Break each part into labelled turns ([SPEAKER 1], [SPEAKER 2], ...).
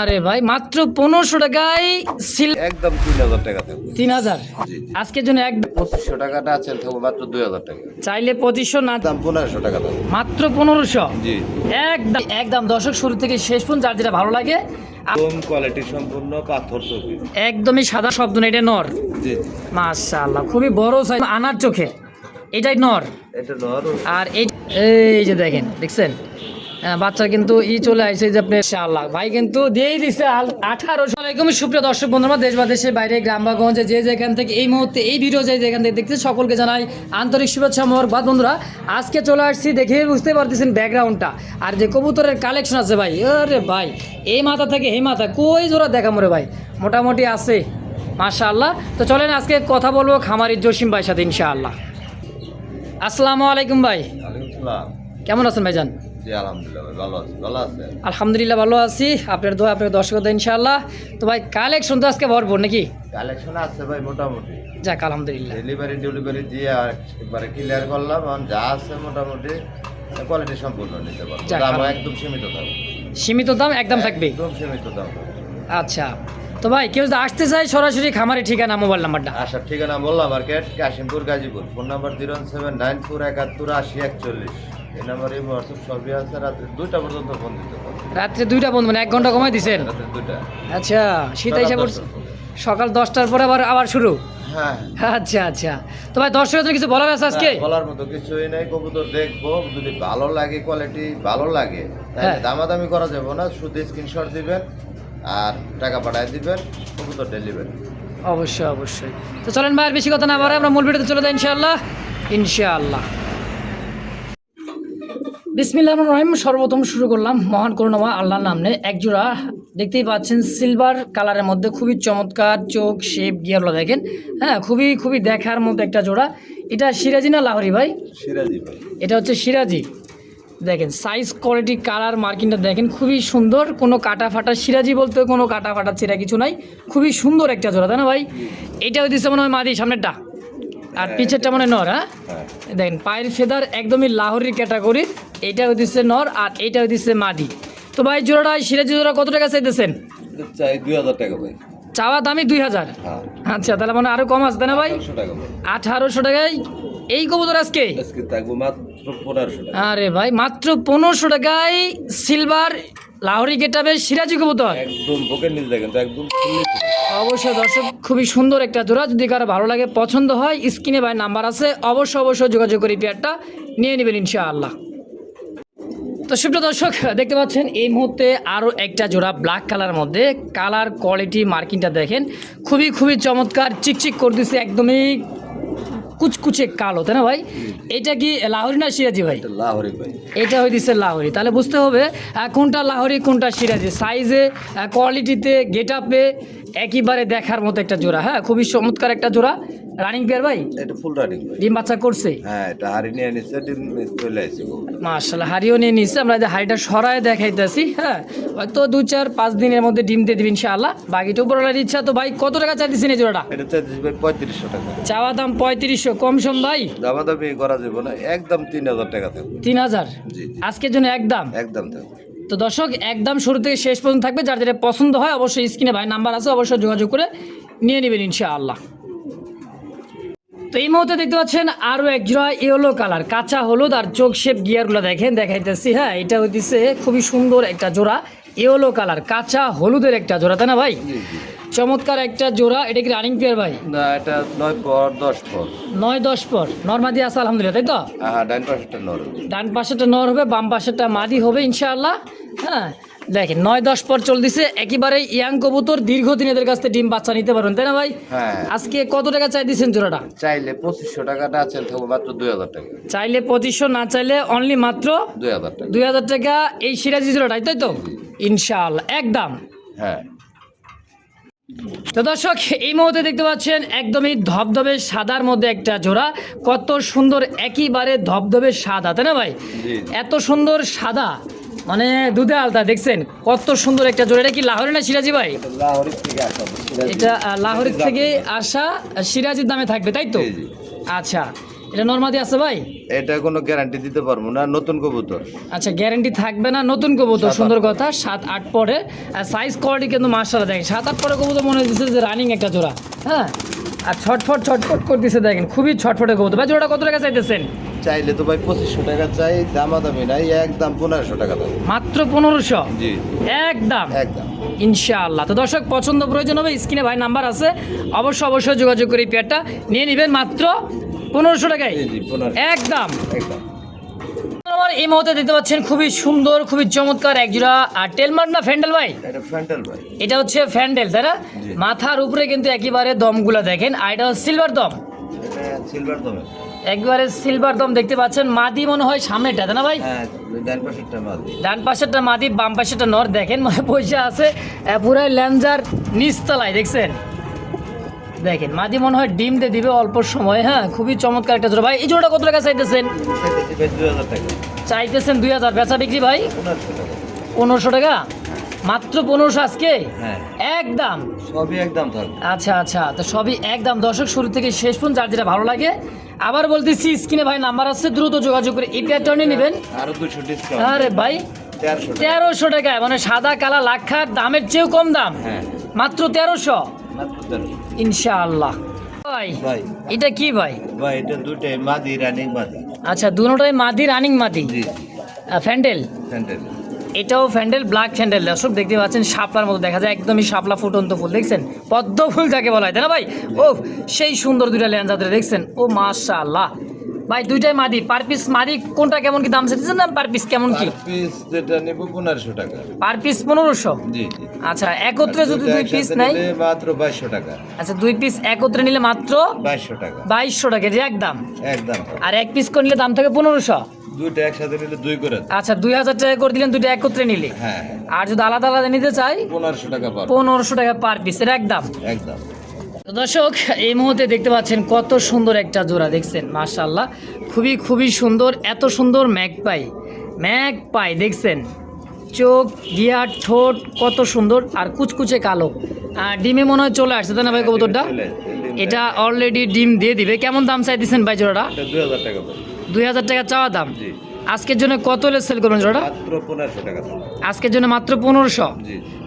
[SPEAKER 1] আরে ভাই মাত্র পনেরোশো টাকায় সিল
[SPEAKER 2] একদম তিন হাজার টাকা থাকবে।
[SPEAKER 1] তিন হাজার? আজকের জন্য এক
[SPEAKER 2] পঁচিশশো টাকাটা আছে থাকবে মাত্র দুই হাজার টাকা।
[SPEAKER 1] চাইলে পঁচিশশো না
[SPEAKER 2] দাম পনেরোশো টাকা থাকবে।
[SPEAKER 1] মাত্র পনেরোশো?
[SPEAKER 2] জি।
[SPEAKER 1] একদম একদম দর্শক শুরু থেকে শেষ পর্যন্ত যার যেটা ভালো লাগে
[SPEAKER 2] কম কোয়ালিটি সম্পূর্ণ পাথর চোখে
[SPEAKER 1] একদমই সাদা শব্দ না এটা নর।
[SPEAKER 2] জি
[SPEAKER 1] মাশাআল্লাহ খুবই বড় সাইজ আনার চোখে এটাই নর।
[SPEAKER 2] এটা নর
[SPEAKER 1] আর এই এই যে দেখেন দেখছেন? বাচ্চা কিন্তু ই চলে আসছে যে আপনি শাল্লাহ ভাই কিন্তু দিয়েই দিছে আঠারোশো আলাইকুম। সুপ্রিয় দর্শক বন্ধুরা দেশ বা দেশের বাইরে গ্রাম বা গঞ্জে যে যেখান থেকে এই মুহূর্তে এই ভিডিও যে যেখান থেকে দেখতে সকলকে জানাই আন্তরিক শুভেচ্ছা মোরবাদ বন্ধুরা। আজকে চলে আসছি দেখে বুঝতে পারতেছেন ব্যাকগ্রাউন্ডটা। আর যে কবুতরের কালেকশন আছে ভাই আরে ভাই এই মাথা থেকে এই মাথা কই জোড়া দেখা মরে ভাই? মোটামুটি আছে মাশাআল্লাহ। তো চলেন আজকে কথা বলব খামারির জসিম ভাইয়ের সাথে ইনশাআল্লাহ। আসসালামু আলাইকুম ভাই। কেমন আছেন ভাইজান?
[SPEAKER 2] জি আলহামদুলিল্লাহ ভাই ভালো আছে। ভালো আছে
[SPEAKER 1] আলহামদুলিল্লাহ ভালো আছি। আপনার দোয়া আপনার দর্শক ইনশাআল্লাহ। তো ভাই কালেকশন তো আজকে ভরপুর নাকি?
[SPEAKER 2] কালেকশন আছে ভাই মোটামুটি।
[SPEAKER 1] যাক আলহামদুলিল্লাহ।
[SPEAKER 2] ডেলিভারি ডেলিভারি দিয়ে আর একবারে ক্লিয়ার করলাম। এখন যা আছে মোটামুটি কোয়ালিটি সম্পূর্ণ নিতে পারব। দাম একদম সীমিত থাকবে
[SPEAKER 1] সীমিত দাম একদম থাকবে?
[SPEAKER 2] একদম সীমিত দাম।
[SPEAKER 1] আচ্ছা। তো ভাই কেউ যদি আসতে চায় সরাসরি খামারের ঠিকানা মোবাইল নাম্বারটা।
[SPEAKER 2] আসার ঠিকানা বললাম market Kashimpur Gazipur. Phone number zero seven nine four একাত্তর আশি একচল্লিশ। এই নাম্বারে হোয়াটসঅ্যাপ সবই আছে রাত্রে দুইটা পর্যন্ত ফোন দিতে
[SPEAKER 1] রাত্রে দুইটা বন্ধু মানে এক ঘণ্টা কমাই দিছেন?
[SPEAKER 2] রাত্রে দুইটা।
[SPEAKER 1] আচ্ছা শীত
[SPEAKER 2] পর।
[SPEAKER 1] সকাল দশটার পরে আবার আবার শুরু?
[SPEAKER 2] হ্যাঁ।
[SPEAKER 1] আচ্ছা আচ্ছা। তো ভাই দর্শকের কিছু বলার আছে আজকে?
[SPEAKER 2] বলার মতো কিছুই নাই কবুতর দেখব যদি ভালো লাগে কোয়ালিটি ভালো লাগে তাহলে
[SPEAKER 1] হ্যাঁ।
[SPEAKER 2] দামাদামি করা যাবে না শুধু স্ক্রিনশট দিবেন আর টাকা পাঠায় দিবেন কবুতর ডেলিভারি
[SPEAKER 1] অবশ্যই অবশ্যই। তো চলেন ভাই আর বেশি কথা না বাড়াই আমরা মূল ভিডিওতে চলে যাই ইনশাআল্লাহ। ইনশাআল্লাহ। বিসমিল্লাহ রহিম সর্বপ্রথম শুরু করলাম মহান করুণামা আল্লাহর নামে। একজোড়া দেখতেই পাচ্ছেন সিলভার কালারের মধ্যে খুবই চমৎকার চোখ শেপ গিয়ারগুলো দেখেন। হ্যাঁ খুবই খুবই দেখার মতো একটা জোড়া। এটা সিরাজি না লাহরি ভাই?
[SPEAKER 2] সিরাজি ভাই।
[SPEAKER 1] এটা হচ্ছে সিরাজি। দেখেন সাইজ কোয়ালিটি কালার মার্কিংটা দেখেন খুবই সুন্দর। কোনো কাটা ফাটা সিরাজি বলতে কোনো কাটা ফাটা ছেঁড়া কিছু নাই। খুবই সুন্দর একটা জোড়া তাই না ভাই? এটা হইতেছে মনে হয় মাদি সামনেরটা। আর পিছেরটা মানে নর হ্যাঁ?
[SPEAKER 2] হ্যাঁ।
[SPEAKER 1] দেখেন পায়ের ফেদার একদমই লাহোরি ক্যাটাগরি এইটা হইতেছে নর আর এইটা হইতেছে মাদি তো ভাই জোড়াটা সিরাজি জোড়া কত টাকা চাইতেছেন?
[SPEAKER 2] চাই দুই হাজার টাকা ভাই।
[SPEAKER 1] চাওয়া দামি দুই হাজার?
[SPEAKER 2] হ্যাঁ।
[SPEAKER 1] আচ্ছা তাহলে মানে আরও কম আসবে না ভাই? আঠারোশো টাকায়। এই কবুতর আজকে? আরে ভাই মাত্র পনেরোশো টাকায় সিলভার লাহোরি গেটাবে সিরাজি কবুতর।
[SPEAKER 2] একদম বুকের নিচে দেখেন তো একদম
[SPEAKER 1] অবশ্যই দর্শক খুবই সুন্দর একটা জোড়া। যদি কারও ভালো লাগে পছন্দ হয় স্ক্রিনে ভাই নাম্বার আছে। অবশ্য অবশ্যই যোগাযোগ করে পেয়ারটা নিয়ে নেবেন ইনশাআল্লাহ। তো সুপ্রিয় দর্শক দেখতে পাচ্ছেন এই মুহূর্তে আরও একটা জোড়া ব্ল্যাক কালার মধ্যে কালার কোয়ালিটি মার্কিংটা দেখেন। খুবই খুবই চমৎকার চিকচিক করতেছে একদমই কুচকুচে কালো তাই না ভাই? এটা কি লাহরি না সিরাজি ভাই?
[SPEAKER 2] লাহোরি ভাই।
[SPEAKER 1] এটা হইতেছে লাহরি। তাহলে বুঝতে হবে কোনটা লাহরি কোনটা সিরাজি। সাইজে কোয়ালিটিতে গেট আপে একইবারে দেখার মতো একটা জোড়া হ্যাঁ? খুবই চমৎকার একটা জোড়া। রানিং পেয়ার ভাই?
[SPEAKER 2] এটা ফুল রানিং
[SPEAKER 1] ডিম বাচ্চা করছে?
[SPEAKER 2] হ্যাঁ এটা হারি নিয়ে নিচ্ছে ডিম চলে আসছে
[SPEAKER 1] মার্শাল হারিও নিয়ে নিচ্ছে আমরা যে হাড়িটা সরায় দেখাইতেছি হ্যাঁ? হয়তো দু চার পাঁচ দিনের মধ্যে ডিম দিয়ে দিবি ইনশাআল্লাহ। বাকিটা উপরওয়ালার ইচ্ছা তো ভাই কত টাকা চাইতেছেন এই জোড়াটা?
[SPEAKER 2] এটা চাইছে ভাই পঁয়ত্রিশশো টাকা।
[SPEAKER 1] চাওয়া দাম পঁয়ত্রিশশো কম সম ভাই?
[SPEAKER 2] দামাদামি করা যাবে না একদম তিন হাজার টাকা থাকবে।
[SPEAKER 1] তিন হাজার?
[SPEAKER 2] জি
[SPEAKER 1] আজকের জন্য একদম
[SPEAKER 2] একদম থাকবে।
[SPEAKER 1] তো দর্শক একদম শুরু থেকে শেষ পর্যন্ত থাকবে যার যেটা পছন্দ হয় অবশ্যই স্ক্রিনে ভাই নাম্বার আছে অবশ্যই যোগাযোগ করে নিয়ে নেবেন ইনশাআল্লাহ। তো এই মুহূর্তে দেখতে পাচ্ছেন আরও এক জোড়া ইয়েলো কালার কাঁচা হলুদ আর চোখ শেপ গিয়ারগুলো দেখেন দেখাইতেছি হ্যাঁ এটা হইতেছে খুবই সুন্দর একটা জোড়া ইয়েলো কালার কাঁচা হলুদের একটা জোড়া তাই না ভাই? চমৎকার একটা জোড়া এটা কি রানিং পেয়ার ভাই?
[SPEAKER 2] না এটা নয় পর দশ পর।
[SPEAKER 1] নয় দশ পর নর্মাদি আছে আলহামদুলিল্লাহ তাই তো?
[SPEAKER 2] হ্যাঁ ডাইন পাশেরটা নর
[SPEAKER 1] ডান পাশেটা নর হবে বাম পাশেটা মাদি হবে ইনশাআল্লাহ হ্যাঁ। দেখেন নয় দশ পর চলতেছে একেবারে ইয়াং কবুতর দীর্ঘদিন এদের কাছ থেকে ডিম বাচ্চা নিতে পারবেন তাই না ভাই?
[SPEAKER 2] হ্যাঁ।
[SPEAKER 1] আজকে কত টাকা চাই দিচ্ছেন জোড়াটা?
[SPEAKER 2] চাইলে পঁচিশশো টাকাটা থাকব মাত্র দুই হাজার টাকা।
[SPEAKER 1] চাইলে পঁচিশশো না চাইলে অনলি মাত্র
[SPEAKER 2] দুই হাজার টাকা।
[SPEAKER 1] দুই হাজার টাকা এই সিরাজি জোড়াটাই তাই তো? ইনশাআল্লাহ একদম।
[SPEAKER 2] হ্যাঁ।
[SPEAKER 1] তো দর্শক এই মুহূর্তে দেখতে পাচ্ছেন একদমই ধবধবে সাদার মধ্যে একটা জোড়া। কত সুন্দর একইবারে ধবধবে সাদা তাই না ভাই?
[SPEAKER 2] জি।
[SPEAKER 1] এত সুন্দর সাদা। মানে দুধে আলতা দেখছেন? কত সুন্দর একটা জোড়া। এটা কি লাহোরি না সিরাজি ভাই?
[SPEAKER 2] এটা লাহোরের থেকে আসা
[SPEAKER 1] সিরাজির দামে থাকবে তাই তো। আচ্ছা। এটা নর্মাদি আছে ভাই?
[SPEAKER 2] এটা কোনো গ্যারান্টি দিতে পারব না নতুন কবুতর।
[SPEAKER 1] আচ্ছা গ্যারান্টি থাকবে না নতুন কবুতর সুন্দর কথা সাত আট পরে। সাইজ কোয়ালিটি কিন্তু মার্শাল্লাহ দেখেন সাত আট পরে কবুতর মনে হচ্ছে যে রানিং একটা জোড়া হ্যাঁ? আর ছটফট ছটফট করতেছে দেখেন খুবই ছটফটে কবুতর। ভাই জোড়াটা কত টাকা চাইতেছেন?
[SPEAKER 2] চাইলে তো ভাই পঁচিশশো টাকা চাই দামাদামি নাই একদম পনেরোশো টাকা দাম।
[SPEAKER 1] মাত্র পনেরোশো?
[SPEAKER 2] জি।
[SPEAKER 1] একদম?
[SPEAKER 2] একদম।
[SPEAKER 1] ইনশাআল্লাহ। তো দর্শক পছন্দ প্রয়োজন হবে স্ক্রিনে ভাই নাম্বার আছে। অবশ্যই অবশ্যই যোগাযোগ করে এই পেয়ারটা নিয়ে নেবেন মাত্র পনেরোশো টাকায়।
[SPEAKER 2] জি জি পনেরো
[SPEAKER 1] একদম।
[SPEAKER 2] একদম।
[SPEAKER 1] আমার এই মুহূর্তে দেখতে পাচ্ছেন খুবই সুন্দর খুবই চমৎকার একজোড়া আর টেলমার না ফ্যান্ডেল ভাই?
[SPEAKER 2] এটা
[SPEAKER 1] হচ্ছে ফ্যান্ডেল তাই না? মাথার উপরে কিন্তু একেবারে দমগুলা দেখেন আর এটা হচ্ছে সিলভার দম।
[SPEAKER 2] সিলভার দমে।
[SPEAKER 1] একবারে সিলভার দম দেখতে পাচ্ছেন মাদি মনে হয় সামনেটা তাই না ভাই?
[SPEAKER 2] হ্যাঁ ডান পাশেরটা
[SPEAKER 1] মাদি। বাম পাশেরটা নর দেখেন মানে পয়সা আছে পুরাই ল্যাঞ্জার নিচতলায় দেখছেন? দেখেন মাদি মনে হয় ডিম দিয়ে দিবে অল্প সময় হ্যাঁ? খুবই চমৎকার একটা জোড়া। ভাই এই জোড়াটা কত টাকা চাইতেছেন? চাইতেছেন দুই হাজার। বেচা বিক্রি ভাই?
[SPEAKER 2] পনেরোশো টাকা।
[SPEAKER 1] মাত্র পনেরোশো আজকে?
[SPEAKER 2] হ্যাঁ।
[SPEAKER 1] একদম
[SPEAKER 2] সবই একদম
[SPEAKER 1] আচ্ছা আচ্ছা। তো সবই একদম দর্শক শুরু থেকে শেষ পর্যন্ত যার যেটা ভালো লাগে আবার বলতেছি স্ক্রিনে ভাই নাম্বার আছে দ্রুত যোগাযোগ করে এই পেয়ারটা নিয়ে নেবেন।
[SPEAKER 2] আরও দুশো ডিসকাউন্ট
[SPEAKER 1] আরে ভাই
[SPEAKER 2] তেরোশো টাকা।
[SPEAKER 1] টাকায় মানে সাদা কালা লাক্ষার দামের চেয়েও কম দাম।
[SPEAKER 2] হ্যাঁ।
[SPEAKER 1] মাত্র তেরোশো।
[SPEAKER 2] মাত্র তেরোশো।
[SPEAKER 1] ইনশাআল্লাহ। ভাই এটা কি ভাই?
[SPEAKER 2] ভাই এটা দুটাই মাদি রানিং মাদি।
[SPEAKER 1] আচ্ছা দুটোটাই মাদি রানিং মাদি? ফ্যান্ডেল?
[SPEAKER 2] ফ্যান্ডেল।
[SPEAKER 1] এটাও ফ্যান্ডেল ব্ল্যাক ফ্যান্ডেল। দর্শক দেখতে পাচ্ছেন শাপলার মতো দেখা যায় একদমই শাপলা ফুটন্ত ফুল দেখছেন? পদ্ম ফুল যাকে বলা হয় তাই না ভাই? ও সেই সুন্দর দুইটা লেন্সাতে দেখছেন? ও মাশাআল্লাহ। ভাই দুইটাই মাদি। পার পিস মাদি কোনটা কেমন কি দাম চাইতেছেন না পার পিস কেমন কি?
[SPEAKER 2] পিস যেটা নেব পনেরোশো টাকা।
[SPEAKER 1] পার পিস পনেরোশো?
[SPEAKER 2] জি জি।
[SPEAKER 1] আচ্ছা একত্রে যদি দুই পিস নেই?
[SPEAKER 2] মাত্র বাইশশো টাকা।
[SPEAKER 1] আচ্ছা দুই পিস একত্রে নিলে মাত্র
[SPEAKER 2] বাইশশো টাকা।
[SPEAKER 1] বাইশশো টাকা এটা একদম
[SPEAKER 2] একদম।
[SPEAKER 1] আর এক পিস করে নিলে দাম থাকে পনেরোশো?
[SPEAKER 2] দুইটা একসাথে নিলে দুই করে
[SPEAKER 1] আচ্ছা দুই হাজার টাকা করে দিলেন দুইটা একত্রে নিলে।
[SPEAKER 2] হ্যাঁ
[SPEAKER 1] আর যদি আলাদা আলাদা নিতে চাই?
[SPEAKER 2] পনেরোশো টাকা পার।
[SPEAKER 1] পনেরোশো টাকা পার পিস এটা একদম
[SPEAKER 2] একদম।
[SPEAKER 1] দর্শক এই মুহূর্তে দেখতে পাচ্ছেন কত সুন্দর একটা জোড়া দেখছেন? মাশাল্লাহ খুবই খুবই সুন্দর এত সুন্দর ম্যাক পাই ম্যাক পাই দেখছেন? চোখ গিয়ার ঠোঁট কত সুন্দর আর কুচকুচে কালো। আর ডিমে মনে হয় চলে আসছে তাই না ভাই কবুতরটা? এটা অলরেডি ডিম দিয়ে দিবে। কেমন দাম চাইতেছেন ভাই জোড়াটা?
[SPEAKER 2] দুই হাজার টাকা
[SPEAKER 1] চাওয়া দাম? আজকের জন্য কত হলে সেল করবেন জোড়াটা? আজকের জন্য মাত্র পনেরোশো?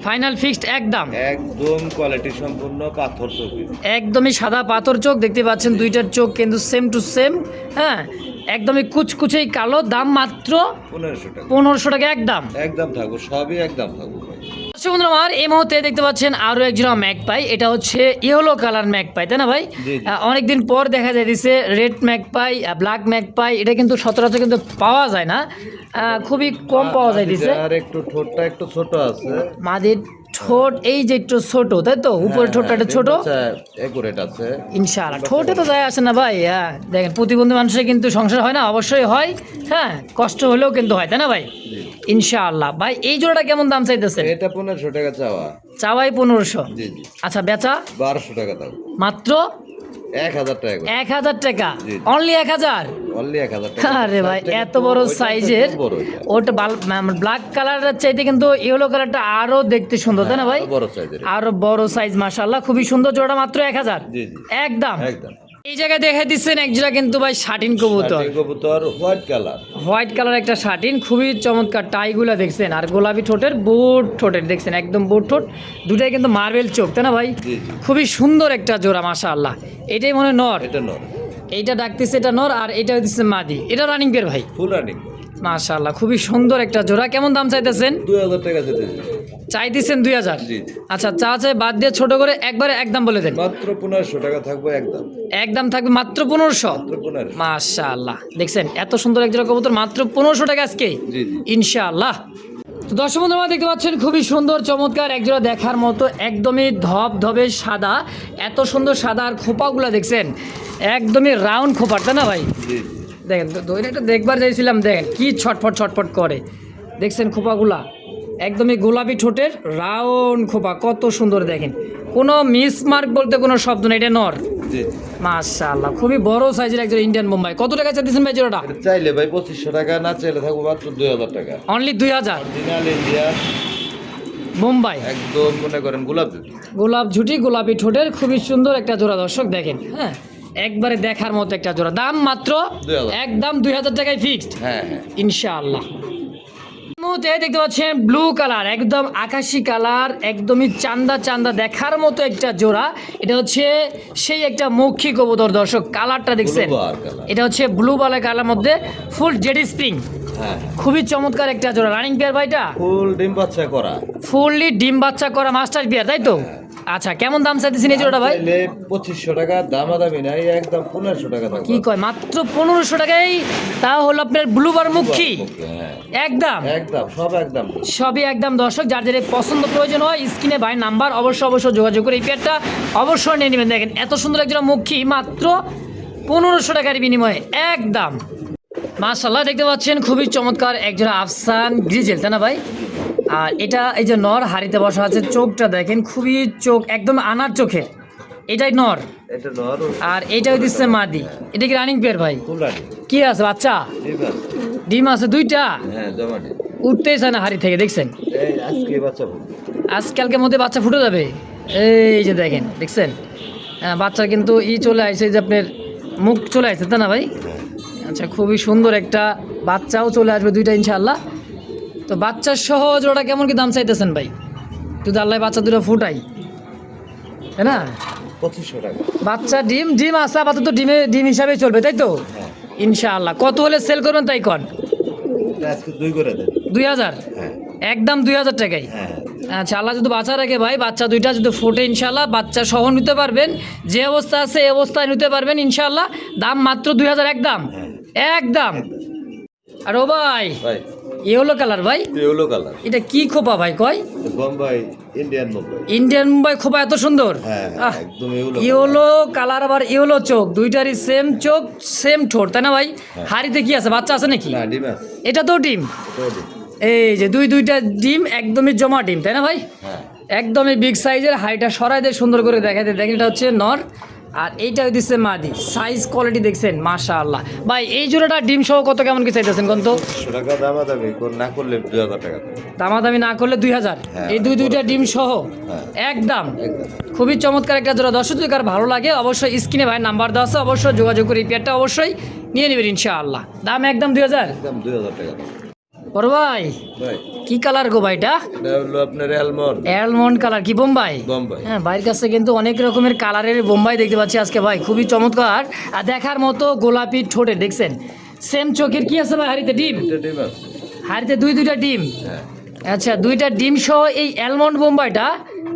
[SPEAKER 1] ফাইনাল ফিক্সড একদম।
[SPEAKER 2] একদম কোয়ালিটি সম্পূর্ণ পাথর চোখ।
[SPEAKER 1] একদমই সাদা পাথর চোখ দেখতে পাচ্ছেন দুইটার চোখ কিন্তু সেম টু সেম হ্যাঁ? একদমই কুচকুচেই কালো দাম মাত্র
[SPEAKER 2] পনেরোশো টাকা।
[SPEAKER 1] পনেরোশো টাকা একদম।
[SPEAKER 2] একদম থাকব সবই একদম থাকব
[SPEAKER 1] দর্শক বন্ধুরা আমার এই মুহূর্তে দেখতে পাচ্ছেন আরও একজোড়া ম্যাক পাই এটা হচ্ছে ইয়েলো কালার ম্যাক পাই তাই না ভাই। অনেকদিন পর দেখা যাইতেছে red magpie black magpie এটা কিন্তু সচরাচর কিন্তু পাওয়া যায় না। খুবই কম পাওয়া যাইতেছে।
[SPEAKER 2] আর একটু ঠোঁটটা একটু ছোট আছে।
[SPEAKER 1] মাদের ঠোঁট এই যে একটু ছোট তাই তো? উপরে ঠোঁটটা একটু ছোট?
[SPEAKER 2] একুরেট আছে।
[SPEAKER 1] ইনশাআল্লাহ ঠোঁটে তো যায় আসে না ভাই হ্যাঁ। দেখেন প্রতিবন্ধী মানুষের কিন্তু সংসার হয় না অবশ্যই হয় হ্যাঁ। কষ্ট হলেও কিন্তু হয় তাই না ভাই? ইনশাআল্লাহ। ভাই এই জোড়াটা কেমন দাম চাইতেছে
[SPEAKER 2] এটা পনেরোশো টাকা চাওয়া।
[SPEAKER 1] চাওয়াই পনেরোশো। আচ্ছা বেচা?
[SPEAKER 2] বারোশো টাকা দাম।
[SPEAKER 1] মাত্র?
[SPEAKER 2] এক হাজার টাকা
[SPEAKER 1] এক হাজার টাকা? অনলি এক হাজার?
[SPEAKER 2] অনলি এক হাজার টাকা।
[SPEAKER 1] আরে ভাই এত বড় সাইজের। ওটা ব্ল্যাক কালারের চাইতে কিন্তু ইয়েলো কালারটা আরও দেখতে সুন্দর তাই না ভাই?
[SPEAKER 2] আরও বড় সাইজের
[SPEAKER 1] আরও বড় সাইজ মাশাল্লাহ খুবই সুন্দর জোড়া মাত্র এক হাজার। একদম।
[SPEAKER 2] একদম।
[SPEAKER 1] এই জায়গায় দেখে দিচ্ছেন এক জোড়া কিন্তু ভাই শাটিন কবুতর।
[SPEAKER 2] কবুতর হোয়াইট কালার।
[SPEAKER 1] হোয়াইট কালার একটা শার্টিন খুবই চমৎকার টাইগুলা দেখছেন আর গোলাপি ঠোঁটের বুট ঠোঁটের দেখছেন একদম বুট ঠোঁট দুটাই কিন্তু মার্বেল চোখ তাই না ভাই? খুবই সুন্দর একটা জোড়া মাশা আল্লাহ এটাই মনে হয় নর?
[SPEAKER 2] এটা নর।
[SPEAKER 1] এইটা ডাকতেছে এটা নর আর এটা হচ্ছে মাদি। এটা রানিং পেয়ার ভাই?
[SPEAKER 2] ফুল রানিং
[SPEAKER 1] মাশা আল্লাহ খুবই সুন্দর একটা জোড়া। কেমন দাম চাইতেছেন?
[SPEAKER 2] দুই হাজার টাকা যেতে
[SPEAKER 1] চাইতেছেন দুই হাজার? আচ্ছা চা চাই বাদ দিয়ে ছোট করে একবারে একদম বলে দেন।
[SPEAKER 2] মাত্র পনেরোশো টাকা থাকব একদম।
[SPEAKER 1] একদম থাকবে মাত্র পনেরোশো?
[SPEAKER 2] মাত্র পনেরোশো।
[SPEAKER 1] মাশা আল্লাহ দেখছেন এত সুন্দর এক জোড়া কবুতর মাত্র পনেরোশো টাকা আজকে। ইনশাআল্লাহ। তো দর্শক বন্ধুরা দেখতে পাচ্ছেন খুবই সুন্দর চমৎকার একজোড়া দেখার মতো একদমই ধপ ধবে সাদা। এত সুন্দর সাদা আর খোপাগুলো দেখছেন একদমই রাউন্ড খোপার তাই না ভাই? দেখেন তো একটু দেখবার চাইছিলাম দেখেন কি ছটফট ছটফট করে। দেখছেন খোপাগুলা। একদমই গোলাপি ঠোঁটের রাউন্ড খোপা কত সুন্দর দেখেন। কোনো মিসমার্ক বলতে কোনো শব্দ নেই এটা নর। মাশাআল্লাহ খুবই বড় সাইজের একজন ইন্ডিয়ান মুম্বাই কত টাকা চাইতেছেন ভাই জোড়াটা?
[SPEAKER 2] চাইলে ভাই পঁচিশশো টাকা না চাইলে থাকব মাত্র দুই হাজার টাকা।
[SPEAKER 1] অনলি দুই হাজার? বোম্বাই
[SPEAKER 2] একদম মনে করেন গোলাপ জুটি
[SPEAKER 1] গোলাপ ঝুটি গোলাপি ঠোঁটের খুবই সুন্দর একটা জোড়া দর্শক দেখেন হ্যাঁ? একবারে দেখার মতো একটা জোড়া দাম মাত্র একদম দুই হাজার টাকায় ফিক্সড
[SPEAKER 2] হ্যাঁ হ্যাঁ।
[SPEAKER 1] ইনশাআল্লাহ। মুহূর্তে দেখতে পাচ্ছেন ব্লু কালার একদম আকাশি কালার একদমই চান্দা চান্দা দেখার মতো একটা জোড়া। এটা হচ্ছে সেই একটা মৌখিক কবুতর দর্শক কালারটা দেখছেন। এটা হচ্ছে ব্লু বালা কালার মধ্যে ফুল জেডি স্প্রিং।
[SPEAKER 2] হ্যাঁ।
[SPEAKER 1] খুবই চমৎকার একটা জোড়া। রানিং পেয়ার ভাইটা?
[SPEAKER 2] ফুল ডিম বাচ্চা করা।
[SPEAKER 1] ফুললি ডিম বাচ্চা করা মাস্টার পেয়ার তাই তো? আচ্ছা কেমন দাম চাইতেছেন এই জোড়াটা ভাই?
[SPEAKER 2] পঁচিশশো টাকা দামাদামি নাই একদম পনেরোশো টাকা
[SPEAKER 1] কি কয় মাত্র পনেরোশো টাকায় তা হলো আপনার ব্লুবার মুখী
[SPEAKER 2] হ্যাঁ।
[SPEAKER 1] একদম?
[SPEAKER 2] একদম সব একদম
[SPEAKER 1] সবই একদম। দর্শক যার যাদের পছন্দ প্রয়োজন হয় স্ক্রিনে ভাই নাম্বার অবশ্যই অবশ্যই যোগাযোগ করে এই পেয়ারটা অবশ্যই নিয়ে নেবেন। দেখেন এত সুন্দর একজন মুখী মাত্র পনেরোশো টাকার বিনিময়ে একদম। মাশাল্লাহ দেখতে পাচ্ছেন খুবই চমৎকার একজোড়া আফসান গ্রিজেল তাই না ভাই? আর এটা এই যে নর হাড়িতে বসা আছে চোখটা দেখেন খুবই চোখ একদম আনার চোখের। এটাই নর। আর এইটা হচ্ছে মাদি। এটা কি রানিং পেয়ার ভাই? কি আছে বাচ্চা? ডিম আছে। দুইটা?
[SPEAKER 2] হ্যাঁ
[SPEAKER 1] উঠতেই চায় না হাড়ি থেকে দেখছেন?
[SPEAKER 2] এই আজকে বাচ্চা ফুল
[SPEAKER 1] আজকালকের মধ্যে বাচ্চা ফুটে যাবে। এই যে দেখেন দেখছেন? হ্যাঁ বাচ্চার কিন্তু ই চলে আসছে যে আপনার মুখ চলে আসছে তাই না ভাই? আচ্ছা খুবই সুন্দর একটা বাচ্চাও চলে আসবে দুইটা ইনশাআল্লাহ। তো বাচ্চার সহ জোড়া কেমন কি দাম চাইতেছেন ভাই? যদি আল্লাহ বাচ্চা দুটো ফুটাই। তাই না?
[SPEAKER 2] পঁচিশশো টাকা।
[SPEAKER 1] বাচ্চা ডিম ডিম আছে আপাতত ডিমে ডিম হিসাবে চলবে তাই তো?
[SPEAKER 2] হ্যাঁ।
[SPEAKER 1] ইনশাআল্লাহ। কত হলে সেল করবেন তাই কন?
[SPEAKER 2] দুই করে দেন।
[SPEAKER 1] দুই হাজার?
[SPEAKER 2] হ্যাঁ।
[SPEAKER 1] একদম দুই হাজার টাকাই?
[SPEAKER 2] হ্যাঁ।
[SPEAKER 1] আচ্ছা আল্লাহ যদি বাচ্চা রাখে ভাই বাচ্চা দুইটা যদি ফোটে ইনশাল্লাহ বাচ্চা সহ নিতে পারবেন। যে অবস্থা আছে এই অবস্থায় নিতে পারবেন ইনশাল্লাহ দাম মাত্র দুই হাজার একদম একদম আর ও ভাই
[SPEAKER 2] ভাই।
[SPEAKER 1] ইয়েলো কালার ভাই?
[SPEAKER 2] ইয়েলো কালার
[SPEAKER 1] এটা কি খোপা ভাই? কয়?
[SPEAKER 2] বোম্বাই ইন্ডিয়ান বোম্বাই
[SPEAKER 1] ইন্ডিয়ান মুম্বাই খোপা এত সুন্দর?
[SPEAKER 2] হ্যাঁ
[SPEAKER 1] আহ,
[SPEAKER 2] একদম ইয়েলো
[SPEAKER 1] ইয়েলো কালার আবার ইয়েলো চোখ। দুইটারই সেম চোখ সেম ঠোঁট তাই না ভাই? হাড়িতে কি আছে? বাচ্চা আছে নাকি?
[SPEAKER 2] না ডিম আছে।
[SPEAKER 1] এটা তো ডিম। এই যে দুই দুইটা ডিম একদমই জমা ডিম তাই না ভাই?
[SPEAKER 2] হ্যাঁ।
[SPEAKER 1] একদমই বিগ সাইজের হাইটা সরাই দিয়ে সুন্দর করে দেখাতে দেখেন এটা হচ্ছে নর। আর এইটা হচ্ছে মাদি। সাইজ কোয়ালিটি দেখছেন মাশা আল্লাহ ভাই এই জোড়াটা ডিম সহ কত কেমন কি চাইতেছেন কোন তো?
[SPEAKER 2] টাকা দামাদামি না করলে দুই হাজার টাকা
[SPEAKER 1] দামাদামি না করলে দুই হাজার। এই দুই দুইটা ডিম সহ?
[SPEAKER 2] হ্যাঁ।
[SPEAKER 1] একদম। খুবই চমৎকার একটা জোড়া। দর্শক যদি কার ভালো লাগে অবশ্যই স্ক্রিনে ভাই নাম্বার দেওয়া আছে অবশ্যই যোগাযোগ করে এই পেয়ারটা অবশ্যই নিয়ে নেবেন ইনশাআল্লাহ। দাম একদম দুই হাজার?
[SPEAKER 2] একদম দুই হাজার টাকা।
[SPEAKER 1] বড় ভাই কি কালার গো ভাইটা?
[SPEAKER 2] আপনার অ্যালমন্ড।
[SPEAKER 1] অ্যালমন্ড কালার কি বোম্বাই?
[SPEAKER 2] বোম্বাই।
[SPEAKER 1] হ্যাঁ বাইরের কাছে কিন্তু অনেক রকমের কালারের বোম্বাই দেখতে পাচ্ছি আজকে ভাই খুবই চমৎকার। আর দেখার মতো গোলাপি ঠোঁটে দেখছেন? সেম চোখের কি আছে ভাই হাড়িতে ডিম?
[SPEAKER 2] হারিতে
[SPEAKER 1] হাড়িতে দুই দুইটা ডিম?
[SPEAKER 2] হ্যাঁ।
[SPEAKER 1] আচ্ছা দুইটা ডিম সহ এই অ্যালমন্ড বোম্বাইটা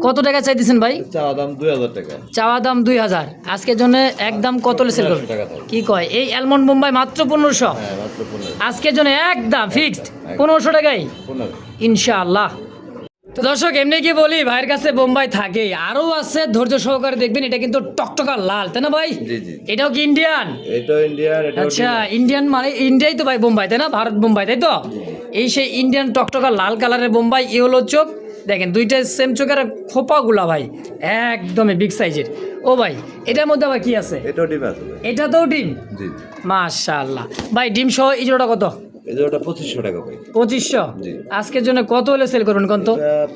[SPEAKER 1] কত টাকা চাইতেছেন ভাই?
[SPEAKER 2] চাওয়া দাম দুই হাজার টাকা।
[SPEAKER 1] চাওয়া দাম দুই হাজার। আজকের জন্য একদম কত লেসেল করবে?
[SPEAKER 2] 1500 টাকা থাকবে।
[SPEAKER 1] কি কয়? এই অ্যালমন্ড বোম্বাই মাত্র পনেরোশো।
[SPEAKER 2] হ্যাঁ মাত্র পনেরো
[SPEAKER 1] আজকের জন্য একদম ফিক্সড পনেরোশো টাকাই ইনশাআল্লাহ। তো দর্শক এমনি কি বলি ভাইয়ের কাছে বোম্বাই থাকে আরও আছে ধৈর্য সহকারে দেখবেন এটা কিন্তু টকটকা লাল তাই না ভাই? এটাও কি ইন্ডিয়ান
[SPEAKER 2] এটাও ইন্ডিয়ান
[SPEAKER 1] আচ্ছা ইন্ডিয়ান মানে ইন্ডিয়াই তো ভাই বোম্বাই তাই না? ভারত বোম্বাই তাই তো? এই সেই ইন্ডিয়ান টকটকা লাল কালারের বোম্বাই এ হলো চোখ দেখেন দুইটা সেম চোখের খোপাগুলা ভাই একদমই বিগ সাইজের ও ভাই এটার মধ্যে আবার কি আছে?
[SPEAKER 2] এটাও ডিম আছে
[SPEAKER 1] এটা তো ডিম?
[SPEAKER 2] জি।
[SPEAKER 1] মাশাআল্লাহ। ভাই ডিম সহ এই জোড়াটা কত?
[SPEAKER 2] এই যে ওটা পঁচিশশো টাকা ভাই
[SPEAKER 1] পঁচিশশো? আজকের জন্য কত হলে সেল করবেন কোন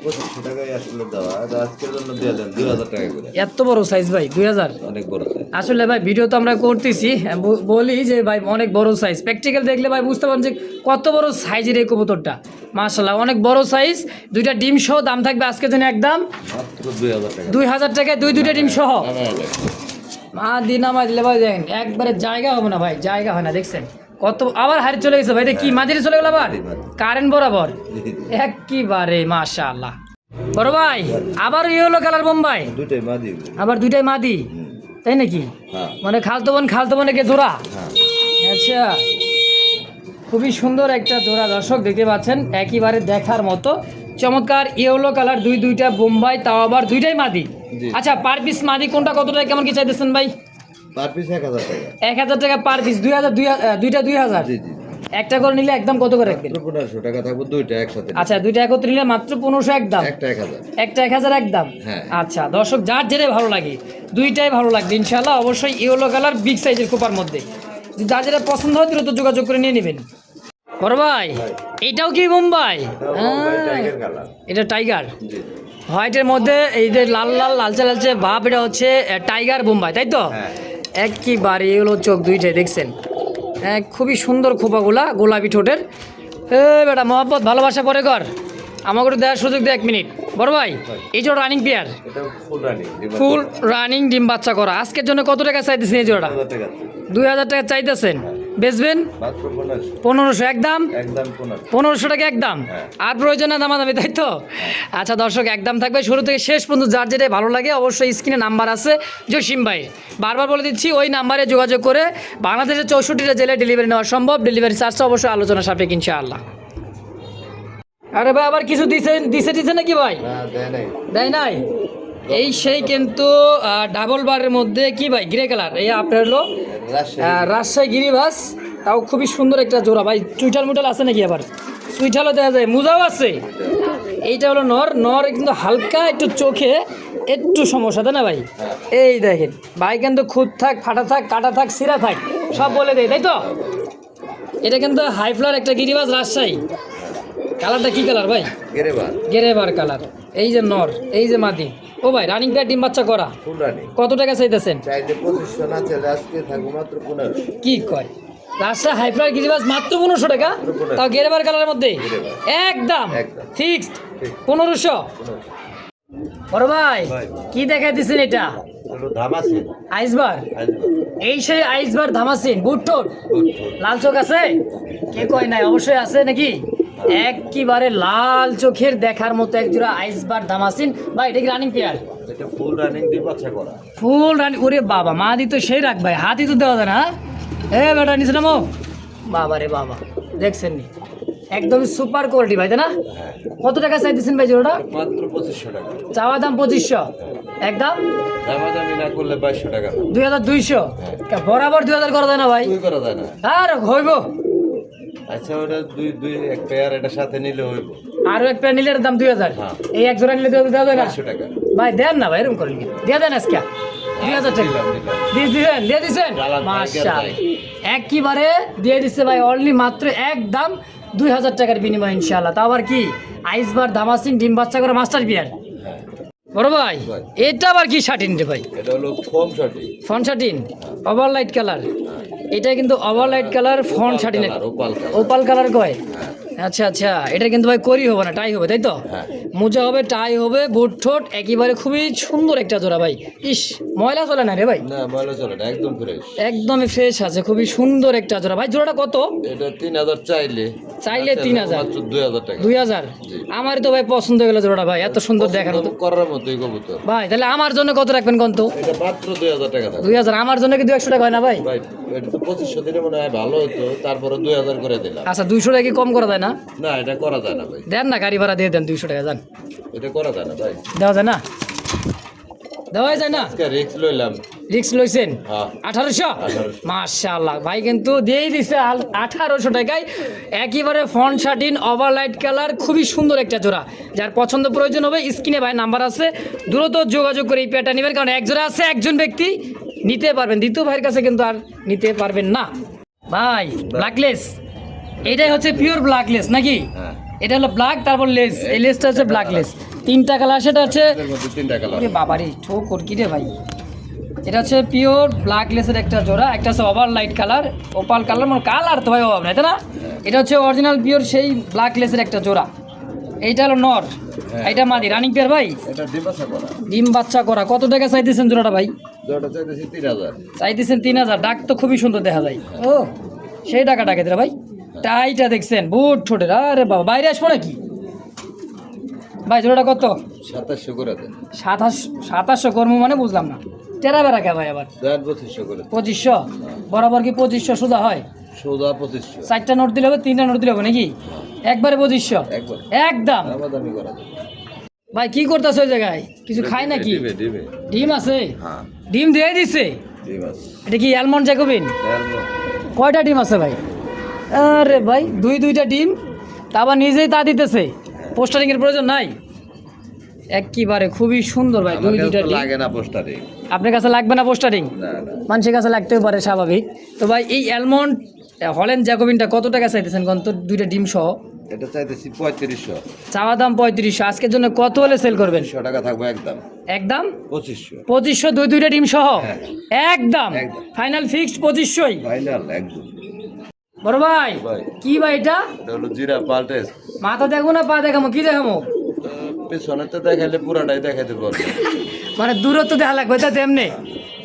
[SPEAKER 2] পঁচিশশো টাকায় আসলে দেওয়া আজকের জন্য দিয়ে দেন দুই হাজার টাকা করে।
[SPEAKER 1] এত বড় সাইজ ভাই দুই হাজার?
[SPEAKER 2] অনেক বড় সাইজ
[SPEAKER 1] আসলে ভাই ভিডিও তো আমরা করতেছি হ্যাঁ, বলি যে ভাই অনেক বড় সাইজ প্র্যাকটিক্যাল দেখলে ভাই বুঝতে পারেন যে কত বড় সাইজের এই কবুতরটা। মাশাল্লাহ অনেক বড় সাইজ দুইটা ডিম সহ দাম থাকবে আজকের জন্য একদম
[SPEAKER 2] দুই হাজার
[SPEAKER 1] টাকায় দুই দুইটা ডিম সহ। মা দিন আমার দিলে ভাই দেখেন একবারে জায়গা হবে না ভাই জায়গা হয় না দেখছেন? কত আবার হারি চলে গেছে ভাই কি মাদিরে চলে গেল আবার?
[SPEAKER 2] মাদি, মাদি।
[SPEAKER 1] কারেন্ট বরাবর। একবারে মাশাআল্লাহ। বড় ভাই আবার ইয়েলো কালার বোম্বাই?
[SPEAKER 2] দুইটাই মা দিয়ে দিবো।
[SPEAKER 1] আবার দুইটাই মাদি তাই নাকি?
[SPEAKER 2] হ্যাঁ।
[SPEAKER 1] মানে খালতো বোন খালতো বোনকে জোড়া?
[SPEAKER 2] হ্যাঁ।
[SPEAKER 1] আচ্ছা। খুবই সুন্দর একটা জোড়া দর্শক দেখতে পাচ্ছেন একেবারে দেখার মতো। চমৎকার ইয়েলো কালার দুই দুইটা বোম্বাই তাও আবার দুইটাই মাদি আচ্ছা পার পিস মাদি কোনটা কতটা কেমন কি চাইতেছেন ভাই?
[SPEAKER 2] পার পিস এক হাজার টাকা।
[SPEAKER 1] এক হাজার টাকা পার পিস দুই হাজার দুই হা- আহ, দুইটা দুই হাজার?
[SPEAKER 2] জি জি
[SPEAKER 1] একটা করে নিলে একদম কত করে রাখবেন?
[SPEAKER 2] পনেরোশো টাকা থাকব দুইটা একসাথে।
[SPEAKER 1] আচ্ছা দুইটা একত্র নিলে মাত্র পনেরোশো একদম
[SPEAKER 2] একটা এক হাজার।
[SPEAKER 1] একটা এক হাজার একদম
[SPEAKER 2] হ্যাঁ।
[SPEAKER 1] আচ্ছা দর্শক যার যেটা ভালো লাগে দুইটাই ভালো লাগবে ইনশাল্লাহ অবশ্যই ইয়েলো কালার বিগ সাইজের কোপার মধ্যে। যার যেটা পছন্দ হয় দ্রুত যোগাযোগ করে নিয়ে নেবেন। বড় ভাই এটাও কি মুম্বাই?
[SPEAKER 2] টাইগার
[SPEAKER 1] এটা টাইগার হোয়াইটের মধ্যে এই যে লাল লাল লালচে লালচে ভাব এটা হচ্ছে টাইগার বোম্বাই তাই তো?
[SPEAKER 2] হ্যাঁ।
[SPEAKER 1] একেবারে এগুলো চোখ দুইটাই দেখছেন? হ্যাঁ খুবই সুন্দর খোপাগুলা গোলাপি ঠোঁটের। এ বেটা মোহাম্মত ভালোবাসা পরে কর আমাকে দেওয়ার সুযোগ দে এক মিনিট। বড় ভাই এই জোড়া রানিং পেয়ার
[SPEAKER 2] ফুল রানিং
[SPEAKER 1] ডিম বাচ্চা। করা। আজকের জন্য কত টাকা চাইতেছেন এই জোড়াটা? দুই হাজার টাকা চাইতেছেন? বেচবেন?
[SPEAKER 2] পনেরোশো
[SPEAKER 1] একদম পনেরোশো টাকা একদম
[SPEAKER 2] হ্যাঁ।
[SPEAKER 1] আর প্রয়োজনে দামাদামি তাই তো? আচ্ছা দর্শক একদম থাকবে। শুরু থেকে শেষ পর্যন্ত যার যেটাই ভালো লাগে অবশ্যই স্ক্রিনে নাম্বার আছে। জসিম ভাই বারবার বলে দিচ্ছি ওই নাম্বারে যোগাযোগ করে বাংলাদেশের চৌষট্টিটা জেলায় ডেলিভারি নেওয়া সম্ভব। ডেলিভারি চার্জটা অবশ্যই আলোচনা সাপেক্ষ ইনশাআল্লাহ। আরে ভাই আবার কিছু দিছে দিছে দিছে নাকি ভাই?
[SPEAKER 2] না দেয় নাই?
[SPEAKER 1] এই সেই কিন্তু ডাবল বারের মধ্যে কি ভাই? গ্রে কালার এই আপনার হলো
[SPEAKER 2] রাজশাহী
[SPEAKER 1] গিরিবাস। তাও খুবই সুন্দর একটা জোড়া। ভাই চুইটাল মুটাল আছে নাকি আবার? সুইটালও দেখা যায় মোজাও আছে। এইটা হলো নর। নর কিন্তু হালকা একটু চোখে একটু সমস্যা তাই না ভাই? এই দেখেন ভাই কিন্তু খুদ থাক ফাটা থাক কাটা থাক সিরা থাক সব বলে দেয় তাই তো? এটা কিন্তু হাই ফ্লার একটা গিরিবাস রাজশাহী। কালারটা কি কালার ভাই?
[SPEAKER 2] গেরেবার
[SPEAKER 1] গেরেবার কালার এই যে নর এই যে মাদি। ও ভাই রানিং প্যাড ডিম বাচ্চা করা।
[SPEAKER 2] ফুল রানিং
[SPEAKER 1] কত টাকা চাইতেছেন? কি কয়? রাস্তা হাইফ্লার গিরিবাস মাত্র পনেরোশো টাকা? তাও গেরেবার কালারের মধ্যে? একদম। ফিক্সড। পনেরোশো। বড় ভাই। কি দেখা দিচ্ছেন এটা? আইসবার? এই সেই আইসবার ধামাসিন বুট টোট লাল চোখ আছে? কে কয় নাই? অবশ্যই আছে নাকি? একেবারে লাল চোখের দেখার মতো একজোড়া আইসবার ধামাসিন বা এটা কি রানিং পেয়ার
[SPEAKER 2] এটা ফুল রানিং করা।
[SPEAKER 1] ফুল রানি ওরে বাবা মা দি তো সেই রাখ ভাই হাতই তো দেওয়া যায় না হ্যাঁ? এ বেটা নিচে নামো। বাবা রে বাবা দেখছেন নি? একদমই সুপার কোয়ালিটি ভাই তাই না?
[SPEAKER 2] হ্যাঁ।
[SPEAKER 1] কত টাকা চাইতেছেন ভাই জোড়াটা?
[SPEAKER 2] মাত্র পঁচিশশো টাকা।
[SPEAKER 1] চাওয়া দাম পঁচিশশো। একদম? দুই হাজার দুইশো? বরাবর দুই হাজার করা যায় না ভাই?
[SPEAKER 2] তুই করা যায় না।
[SPEAKER 1] আর হইব
[SPEAKER 2] আচ্ছা ওটা দুই দুই এক পেয়ার এটা সাথে নিলে হইব।
[SPEAKER 1] আরও একটা নিলে দাম দুই হাজার।
[SPEAKER 2] হ্যাঁ।
[SPEAKER 1] এই এক জোড়া নিলে দেওয়া যায় না
[SPEAKER 2] বাইশশো টাকা।
[SPEAKER 1] ভাই দেন না ভাই এরকম করেন কি? দিয়ে দেন আজকে। দুই হাজার টাকা। দিয়ে দিয়ে একইবারে দিয়ে দিচ্ছে ভাই অনলি মাত্র একদম দুই হাজার টাকার বিনিময় ইনশাআল্লাহ। তা আবার কি? আইসবার দামাসিন ডিম বাচ্চা করে মাস্টার বিয়ার বড় ভাই। এটা আবার কি শার্টিন রে ভাই?
[SPEAKER 2] এটা হলো ফোম শটি
[SPEAKER 1] ফন শার্টিন ওভার লাইট কালার এটা কিন্তু ওভার লাইট কালার ফন শার্টিন
[SPEAKER 2] ওপাল কালার
[SPEAKER 1] কয়?
[SPEAKER 2] হ্যাঁ।
[SPEAKER 1] আচ্ছা আচ্ছা এটা কিন্তু ভাই করি হবে না টাই হবে তাই তো?
[SPEAKER 2] হ্যাঁ।
[SPEAKER 1] মোজা হবে টাই হবে বুট ঠোঁট একেবারে খুবই সুন্দর একটা জোড়া ভাই। ইস ময়লা চলে না রে ভাই?
[SPEAKER 2] না ময়লা চলে না একদম ফ্রেশ
[SPEAKER 1] একদমই ফ্রেশ আছে খুবই সুন্দর একটা জোড়া। ভাই জোড়াটা কত?
[SPEAKER 2] এটা তিন হাজার চাইলে।
[SPEAKER 1] চাইলে
[SPEAKER 2] তিন
[SPEAKER 1] 3000
[SPEAKER 2] মাত্র হাজার।
[SPEAKER 1] দুই হাজার
[SPEAKER 2] জি।
[SPEAKER 1] আমারই তো ভাই পছন্দ হয়ে গেল ভাই এত সুন্দর দেখার মতো।
[SPEAKER 2] করার মতোই কবুতর।
[SPEAKER 1] ভাই তাহলে আমার জন্য কত রাখবেন কত
[SPEAKER 2] মাত্র দুই হাজার টাকা
[SPEAKER 1] দুই হাজার আমার জন্য কি দু একশো টাকা হয় না ভাই?
[SPEAKER 2] পঁচিশশো দিনে মনে হয় ভালো হতো তারপরে দুই হাজার করে দিলাম।
[SPEAKER 1] আচ্ছা দুইশো টাকা কি কম করা যায় না?
[SPEAKER 2] না এটা করা যায় না ভাই।
[SPEAKER 1] দেন না গাড়ি ভাড়া দিয়ে দেন দুইশো টাকা যান।
[SPEAKER 2] এটা করা যায় না ভাই।
[SPEAKER 1] দেওয়া যায় না? দেওয়া যায় না?
[SPEAKER 2] রিক্স লইলাম।
[SPEAKER 1] রিক্স লইছেন?
[SPEAKER 2] হ্যাঁ।
[SPEAKER 1] আঠারোশো?
[SPEAKER 2] 1800
[SPEAKER 1] মাশাল্লাহ ভাই কিন্তু দিয়েই দিছে আঠারোশো টাকায়। একেবারে ফন শার্টিন ওভারলাইট কালার খুবই সুন্দর একটা জোড়া। যার পছন্দ প্রয়োজন হবে স্ক্রিনে ভাই নাম্বার আছে। দ্রুত যোগাযোগ করে এই পেয়ারটা নেবেন কারণ এক জোড়া আছে একজন ব্যক্তি নিতে পারবেন। দ্বিতীয় ভাইয়ের কাছে কিন্তু আর নিতে পারবেন না। ভাই ব্ল্যাকলেস এটাই হচ্ছে পিওর ব্ল্যাকলেস নাকি?
[SPEAKER 2] হ্যাঁ।
[SPEAKER 1] এটা হলো ব্ল্যাক তারপর লেস এই লেসটা হচ্ছে ব্ল্যাকলেস তিনটা কালার সেটা হচ্ছে বাবারে ঠোক ওর কি রে ভাই? এটা হচ্ছে পিওর ব্ল্যাক লেসের একটা জোড়া একটা হচ্ছে over light colour opal colour মানে কালার তো ভাই অভাব নাই তাই না? এটা হচ্ছে অরিজিনাল পিওর সেই ব্ল্যাক লেসের একটা জোড়া। এইটা হলো নর
[SPEAKER 2] হ্যাঁ।
[SPEAKER 1] এইটা মাদি রানিং পেয়ার ভাই?
[SPEAKER 2] এটা ডিমাসা করা।
[SPEAKER 1] ডিম বাচ্চা করা। কত টাকা চাইতেছেন জোড়াটা ভাই? চাইতেছেন তিন হাজার ডাক তো খুবই সুন্দর দেখা যায়। ও সেই টাকা ডাকে দিলা ভাই? টাইটা দেখছেন বুট ঠোঁটের আরে বাবা বাইরে আসব নাকি? ভাই জোড়াটা কত?
[SPEAKER 2] সাতাশশো করে দেন।
[SPEAKER 1] সাতাশ সাতাশশো কর্ম মানে বুঝলাম না। টেরা বেড়া কে ভাই আবার?
[SPEAKER 2] দেন পঁচিশশো করে।
[SPEAKER 1] পঁচিশশো? বরাবর কি পঁচিশশো সুদা হয়?
[SPEAKER 2] সৌদা পঁচিশশো।
[SPEAKER 1] চারটা নোট দিলে হবে তিনটা নোট দিলে হবে নাকি? একবারে পঁচিশশো? একদম। ভাই কি করতেছে ওই জায়গায়? কিছু খায় নাকি?
[SPEAKER 2] ডিমে
[SPEAKER 1] আছে?
[SPEAKER 2] হ্যাঁ।
[SPEAKER 1] ডিম দিয়ে দিছে? এটা কি অ্যালমন্ড জ্যাকোবিন? কয়টা ডিম আছে ভাই? আরে ভাই দুই দুইটা ডিম তা আবার নিজেই তা দিতেছে। পোস্টারিং এর প্রয়োজন নাই? একেবারে খুবই সুন্দর ভাই দুই দুইটা
[SPEAKER 2] লাগে না পোস্টারে।
[SPEAKER 1] আপনার কাছে লাগবে না পোস্টারিং? মানুষের কাছে লাগতেও পারে স্বাভাবিক। তো ভাই এই অ্যালমন্ড হলেন জ্যাকোবিনটা কত টাকা চাইতেছেন কোন? তো দুইটা ডিম সহ।
[SPEAKER 2] এটা চাইতেছি পঁয়ত্রিশশো।
[SPEAKER 1] চাওয়া দাম পঁয়ত্রিশশো। আজকের জন্য কত হলে সেল করবেন?
[SPEAKER 2] একশো টাকা থাকব একদম।
[SPEAKER 1] একদম?
[SPEAKER 2] পঁচিশশো।
[SPEAKER 1] পঁচিশশো দুই দুইটা ডিম সহ?
[SPEAKER 2] হ্যাঁ।
[SPEAKER 1] একদম। Final fixed পঁচিশশোই?
[SPEAKER 2] ফাইনাল একদম।
[SPEAKER 1] বড় ভাই। কি ভাই এটা?
[SPEAKER 2] এটা হলো জিরা পাল্টেস
[SPEAKER 1] মাথা দেখব না পা দেখামো কি দেখামো
[SPEAKER 2] পেছনে তো দেখাইলে পুরাটাই দেখাইতে পারব
[SPEAKER 1] মানে দূরত্ব দেখা লাগবে তা তেমনি।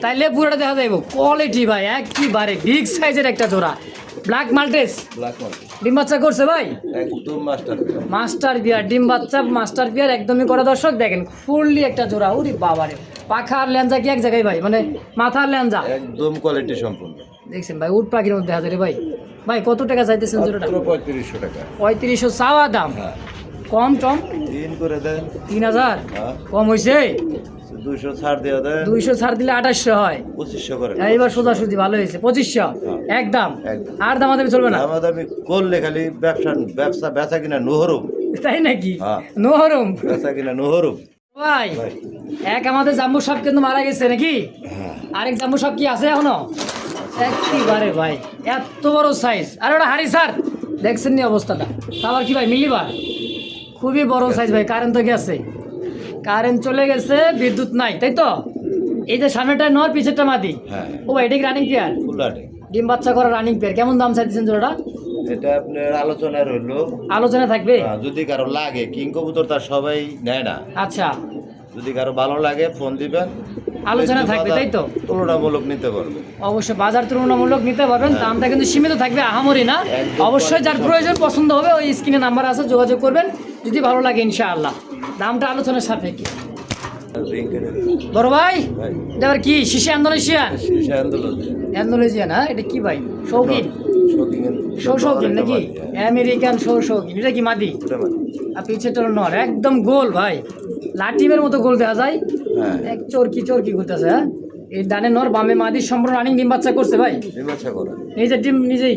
[SPEAKER 1] তাইলে পুরোটা দেখা যাইব। কোয়ালিটি ভাই একবারে বিগ সাইজের একটা জোড়া। ব্ল্যাক মাল্টেস ডিম বাচ্চা করছে ভাই?
[SPEAKER 2] একদম মাস্টার
[SPEAKER 1] মাস্টার বিয়ার ডিম বাচ্চা মাস্টার বিয়ার একদমই করা দর্শক দেখেন ফুললি একটা জোড়া উরি বাবারে। পাখা আর লেঞ্জা কি এক জায়গায় ভাই? মানে মাথার লেঞ্জা
[SPEAKER 2] একদম কোয়ালিটি সম্পূর্ণ।
[SPEAKER 1] দেখছেন ভাই উট পাখির মধ্যে হাজারে ভাই। ভাই কত টাকা চাইতেছেন জোড়াটা?
[SPEAKER 2] পঁয়ত্রিশশো টাকা।
[SPEAKER 1] পঁয়ত্রিশশো চাওয়া দাম।
[SPEAKER 2] হ্যাঁ।
[SPEAKER 1] কম টম?
[SPEAKER 2] তিন করে দেন।
[SPEAKER 1] তিন হাজার?
[SPEAKER 2] হ্যাঁ।
[SPEAKER 1] কম হয়েছে
[SPEAKER 2] দুইশো ছাড় দিয়ে দেন।
[SPEAKER 1] দুইশো ছাড় দিলে আঠাশশো হয়।
[SPEAKER 2] পঁচিশশো করে।
[SPEAKER 1] এইবার সোজাসুজি ভালো হয়েছে। পঁচিশশো? একদম?
[SPEAKER 2] একদম।
[SPEAKER 1] আর দামাদামি চলবে না?
[SPEAKER 2] আমাদের আমি করলে খালি ব্যবসা ব্যবসা বেচা কিনা নহরুম।
[SPEAKER 1] তাই নাকি?
[SPEAKER 2] হ্যাঁ।
[SPEAKER 1] নহরম?
[SPEAKER 2] বেচা কিনা নহরুম।
[SPEAKER 1] ভাই এক আমাদের জাম্বু সাপ কিন্তু মারা গেছে নাকি?
[SPEAKER 2] হ্যাঁ।
[SPEAKER 1] আরেক জাম্বু সাপ কি আছে এখনও? একবারে ভাই এত বড় সাইজ আর ওটা হারি স্যার। দেখছেন নি অবস্থাটা আবার কি ভাই মিলিবার? খুবই বড় সাইজ ভাই কারেন্ট তো গেছে। কারেন্ট চলে গেছে বিদ্যুৎ নাই তাই তো? এই যে সামনেটা নয় পিছেরটা মাদি।
[SPEAKER 2] হ্যাঁ।
[SPEAKER 1] ও ভাই এটা কি রানিং পেয়ার ডিম বাচ্চা করা রানিং পেয়ার কেমন দাম চাইতেছেন জোড়াটা?
[SPEAKER 2] এটা আপনার আলোচনায় রইল।
[SPEAKER 1] আলোচনা থাকবে?
[SPEAKER 2] যদি কারও লাগে কিং কবুতর তার সবাই নেয় না।
[SPEAKER 1] আচ্ছা।
[SPEAKER 2] যদি কারও ভালো লাগে ফোন দিবেন।
[SPEAKER 1] আলোচনা থাকবে, তাই তো?
[SPEAKER 2] তুলনামূলক নিতে পারবে।
[SPEAKER 1] অবশ্যই বাজার তুলনামূলক নিতে পারবেন। দামটা কিন্তু সীমিত থাকবে আহামরি না। অবশ্যই যার প্রয়োজন পছন্দ হবে ওই স্ক্রিনে নাম্বার আছে যোগাযোগ করবেন। যদি ভালো লাগে ইনশাআল্লাহ। দামটা আলোচনার সাপেক্ষে। বড় ভাই এটা আবার কি শিশি ইন্দোনেশিয়ান ইন্দোনেশিয়ান হ্যাঁ এটা কি ভাই? শৌখিন? শৌ শৌখিন নাকি? আমেরিকান শৌ শৌখিন। এটা কি মাদি? আর পিছেটা হলো নর একদম গোল ভাই। লাটিমের মতো গোল দেখা যায়।
[SPEAKER 2] হ্যাঁ।
[SPEAKER 1] এক চরকি চরকি করতেছে হ্যাঁ। এই ডানে নর বামে মাদি সম্পূর্ণ রানিং ডিম বাচ্চা করছে ভাই। নিজের ডিম নিজেই।